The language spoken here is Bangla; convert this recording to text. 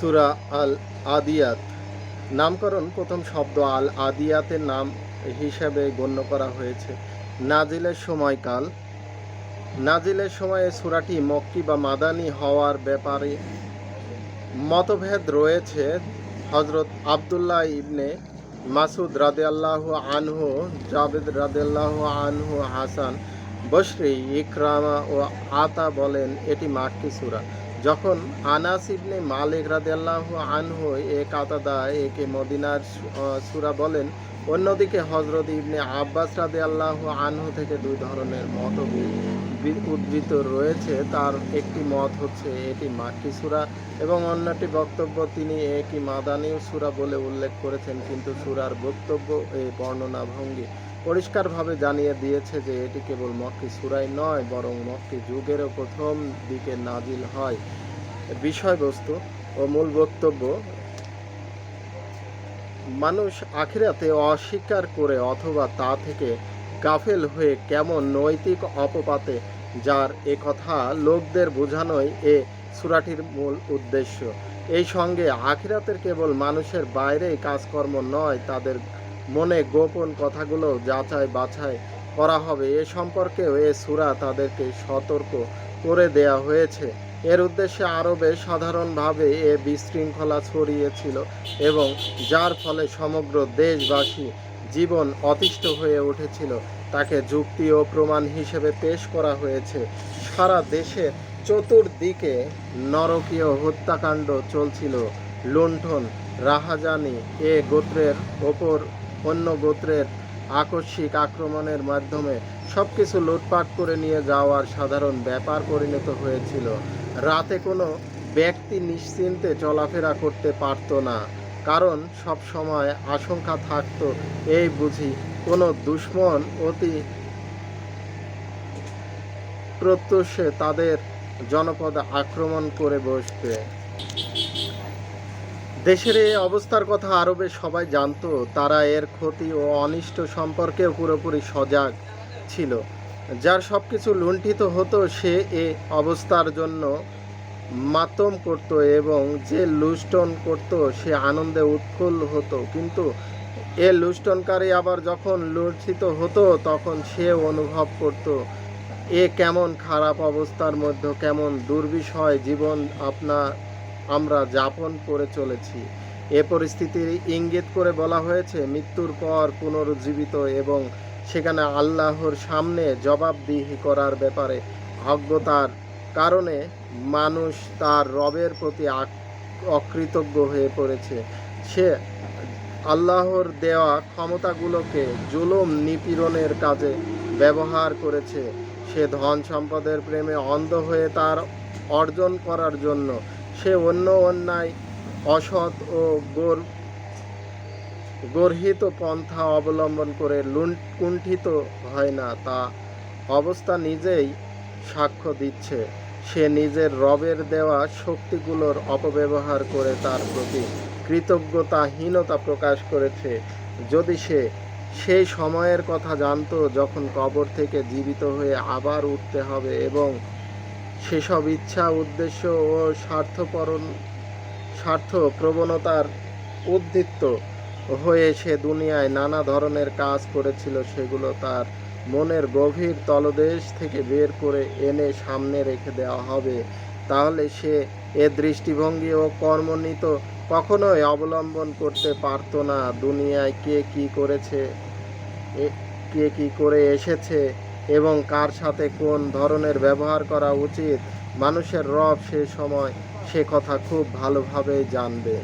সুরা আল আদিয়াত নামকরণ প্রথম শব্দ আল আদিয়াতের নাম হিসাবে গণ্য করা হয়েছে। নাজিলের সময়কাল। নাজিলের সময়ে সুরাটি মক্কি বা মাদানি হওয়ার ব্যাপারে মতভেদ রয়েছে। হজরত আবদুল্লাহ ইবনে মাসুদ রাদেয়াল্লাহ আনহু, জাবেদ রাদেয়াল্লাহ আনহু, হাসান বসরি ইকরামা ও আতা বলেন এটি মাক্কি সুরা। যখন আনাস ইবনে মালিক রাদেয়াল্লাহ আনহু এ কাতাদা একে মদিনার সুরা বলেন, অন্যদিকে হজরত ইবনে আব্বাস রাদেয়াল্লাহ আনহু থেকে দুই ধরনের মত উদ্ধৃত রয়েছে। তার একটি মত হচ্ছে এটি মাক্কি সুরা এবং অন্যটি বক্তব্য, তিনি একই মাদানীয় সুরা বলে উল্লেখ করেছেন, কিন্তু সুরার বক্তব্য এই বর্ণনা ভঙ্গি পরিষ্কারভাবে জানিয়ে দিয়েছে যে এটি কেবল মক্কি সুরাই নয়, বরং মক্কি যুগেরও প্রথম দিকে নাজিল হয়। বিষয়বস্তু ও মূল বক্তব্য, মানুষ আখিরাতে অস্বীকার করে অথবা তা থেকে গাফেল হয়ে কেমন নৈতিক অপপাতে যার এ কথা লোকদের বোঝানোই এ সুরাটির মূল উদ্দেশ্য। এই সঙ্গে আখিরাতের কেবল মানুষের বাইরেই কাজকর্ম নয়, তাদের মনে গোপন কথাগুলো যাচাই বাছাই করা হবে। এ সম্পর্কেও এ সুরা তাদেরকে সতর্ক করে দেয়া হয়েছে। এর উদ্দেশ্যে আরবে সাধারণভাবে এ বিশৃঙ্খলা ছড়িয়েছিল এবং যার ফলে সমগ্র দেশবাসী জীবন অতিষ্ঠ হয়ে উঠেছিল। তাকে যুক্তি ও প্রমাণ হিসেবে পেশ করা হয়েছে। সারা দেশে চতুর্দিকে নরকীয় হত্যাকাণ্ড চলছিল। লুণ্ঠন, রাহাজানি এ গোত্রের ওপর অন্য গোত্রের আকস্মিক আক্রমণের মাধ্যমে সব কিছু লুটপাট করে নিয়ে যাওয়ার সাধারণ ব্যাপার পরিণত হয়েছিল। রাতে কোনো ব্যক্তি নিশ্চিন্তে চলাফেরা করতে পারতো না, কারণ সব সময় আশঙ্কা থাকতো, এই বুঝি কোনো দুশ্মন অতি প্রত্যুষে তাদের জনপদ আক্রমণ করে বসবে। দেশের এই অবস্থার কথা আরবে সবাই জানতো, তারা এর ক্ষতি ও অনিষ্ট সম্পর্কেও পুরোপুরি সজাগ ছিল। যার সব কিছু লুণ্ঠিত হতো, সে এ অবস্থার জন্য মাতম করত এবং যে লুষ্টন করত, সে আনন্দে উৎফুল্ল হতো। কিন্তু এ লুষ্টনকারী আবার যখন লুণ্ঠিত হতো, তখন সে অনুভব করত, এ কেমন খারাপ অবস্থার মধ্যে, কেমন দুর্বিষয় জীবন আপনার আমরা যাপন করে চলেছি। এ পরিস্থিতির ইঙ্গিত করে বলা হয়েছে, মৃত্যুর পর পুনরুজ্জীবিত এবং সেখানে আল্লাহর সামনে জবাবদিহি করার ব্যাপারে অজ্ঞতার কারণে মানুষ তার রবের প্রতি অকৃতজ্ঞ হয়ে পড়েছে। সে আল্লাহর দেওয়া ক্ষমতাগুলোকে জুলুম নিপীড়নের কাজে ব্যবহার করেছে। সে ধন সম্পদের প্রেমে অন্ধ হয়ে তার অর্জন করার জন্য সে অন্য অন্যায়, অসৎ ও গোর, গর্হিত পন্থা অবলম্বন করে কুণ্ঠিত হয় না। তা অবস্থা নিজেই সাক্ষ্য দিচ্ছে। সে নিজের রবের দেওয়া শক্তিগুলোর অপব্যবহার করে তার প্রতি কৃতজ্ঞতাহীনতা প্রকাশ করেছে। যদি সে সেই সময়ের কথা জানত, যখন কবর থেকে জীবিত হয়ে আবার উঠতে হবে এবং সেসব ইচ্ছা, উদ্দেশ্য ও স্বার্থপরণ, স্বার্থ প্রবণতার উদ্দীপ্ত হয়ে সে দুনিয়ায় নানা ধরনের কাজ করেছিল। সেগুলো তার মনের গভীর তলদেশ থেকে বের করে এনে সামনে রেখে দেওয়া হবে। তাহলে সে এ দৃষ্টিভঙ্গি ও কর্মনীত কখনোই অবলম্বন করতে পারতো না। দুনিয়ায় কে কি করেছে কে কি করে এসেছে এবং কার সাথে কোন ধরনের ব্যবহার করা উচিত, মানুষের রব সে সময় সে কথা খুব ভালোভাবে জানবে।